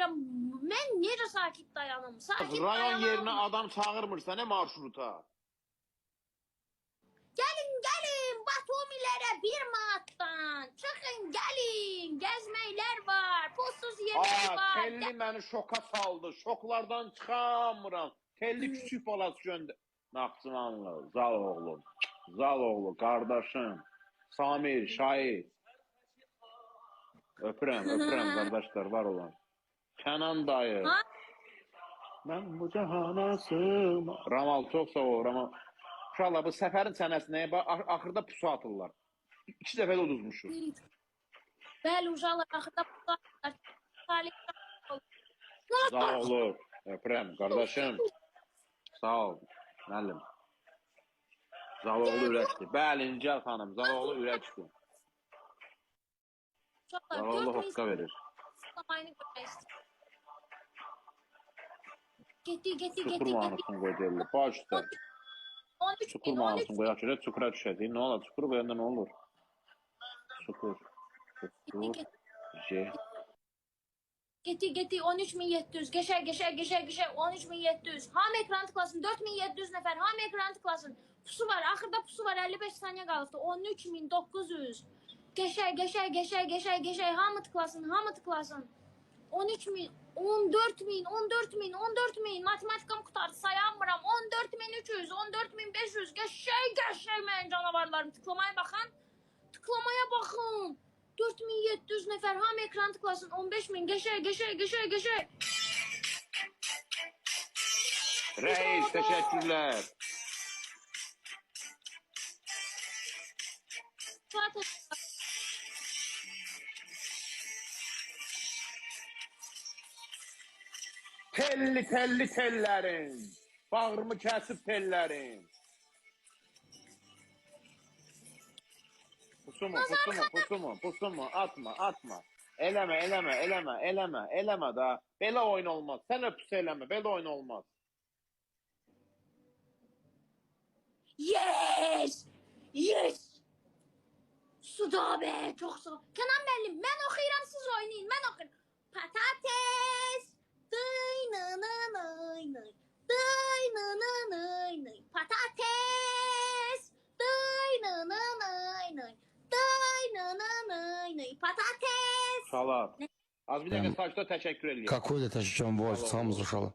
verirəm. Mən necə sakit dayanım? Sakit Rayon dayanam. yerinə adam çağırmırsa ne marşruta? Gəlin, gəlin Batumilərə bir manatdan. Çıxın, gəlin. Gəzməklər var, pulsuz yemək Aa, var. telli məni şoka saldı. Şoklardan çıxamıram. Telli küçük balası göndər. Naxçıvanlı, Zal oğlum. Zal oğlu, kardeşim. Samir, Şahid. Öpürəm, öpürəm kardeşler var olan. Kenan dayı. Ha? Ben bu cahana sığma. Ramal çok sağ ol Ramal. Uşaqlar bu səfərin çənəsinə bax, ax- axırda pusu atırlar. İki dəfə də uduzmuşuq. Bəli, uşaqlar axırda pullar. Salih. Sağ olur. Öpürəm qardaşım. Sağ ol müəllim. Zaloğlu ürəkdir. Bəli, İncəl xanım, Zaloğlu ürəkdir. Zaloğlu 4000 hoqqa verir. samayını görmək istəyirəm. Getdi, getdi, Çukur getdi, getdi. mahnısını qoy deyirlər. Baş üstə. 13 Çukur min, 13 mahnısını qoyaq görə çukura düşədik. Nə olar? Çukur qoyanda nə olur? Çukur. Çukur. J. Getdi, getdi 13700. Geçer, geçer, geçer, geçer 13700. Ham ekran tıklasın 4700 nəfər. Ham ekran tıklasın. Pusu var. Axırda pusu var. 55 saniyə qalıbdı. 13900. Geçer, geçer, geçer, geçer, geçer. Hamı tıklasın, hamı tıklasın. 13 min, 14 min, 14 min, 14 min. Matematikam qutardı, sayamıram. 14 min 300, 14 min 500. Geçer, geçer mənim canavarlarım. Tıklamaya baxın. Tıklamaya baxın. 4700 nəfər ham ekran tıklasın. 15 min. Geçer, geçer, geçer, geçer. Reis, teşekkürler. Zaten Telli telli tellərin. Bağrımı kəsib tellərin. Pusumu, pusumu, pusumu, pusumu, atma, atma. Eləmə, eləmə, eləmə, eləmə, eləmə da. Belə oyun olmaz. Sən pis eləmə, belə oyun olmaz. Yes! Yes! Suda be, çok sağ Kenan müəllim, mən oxuyuram, siz oynayın, mən oxuyuram. Patates, dıy nı nı nıy nıy, dıy nı nı nıy nıy. Patates, dıy nı nı nıy nıy, dıy nı nı nıy nıy. Patates. Uşaqlar. Az bir dəqiqə Ben- saçda təşəkkür eləyirəm. Какой-то təşəkkürüm var, hamımız uşaqlar.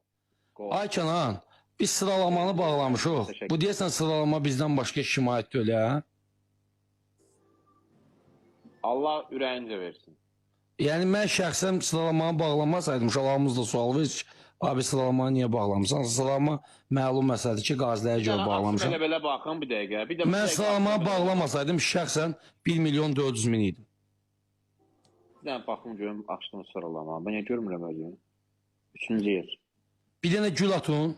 Qol. Ay Kənan, biz sıralamanı bağlamışıq. Teşekkür. Bu deyəsən sıralama bizdən başqa heç kim aid deyil, hə? Allah ürəyincə versin. Yəni mən şəxsən sıralamanı bağlamasaydım, uşaqlarımız da sual verir. Abi sıralamanı niyə bağlamısan? Sıralama məlum məsələdir ki, qaziləyə görə bağlamışam. Belə belə baxın bir dəqiqə. Bir də Mən sıralamanı bağlamasaydım şəxsən 1 milyon 400 min idim. Bir dənə baxım görüm açdım sıralama. Mən görmürəm özümü? Üçüncü yer. Bir dənə gül atın.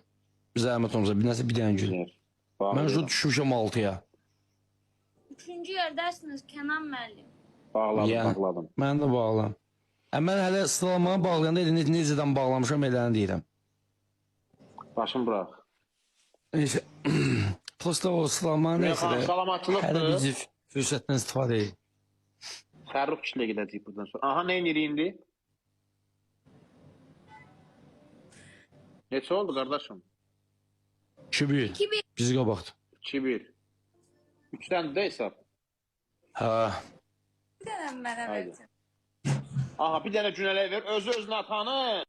Zəhmət olmasa bir nəsə bir dənə gül. Mən şu düşmüşəm 6-ya. Üçüncü yerdəsiniz Kenan müəllim. Bağladım, Yəni. bağladım. Mən də bağlam. Ə, mən hələ sıralamanı bağlayanda elə ne- necədən bağlamışam eləni deyirəm. Başım bırax. Neyse. Prosta o sıralama neyse Yox, də. Hələ bizi fürsətdən istifadə edin. Fərrux kişilə gedəcəyik buradan sonra. Aha, nə edirik indi? Neçə oldu qardaşım? 2-1. 2-1. Bizi qabaqdı. 2-1. 3-dən də hesab. Hə. Haydi. versin. Aha, bir dənə günələ ver. Özü özünə atanı.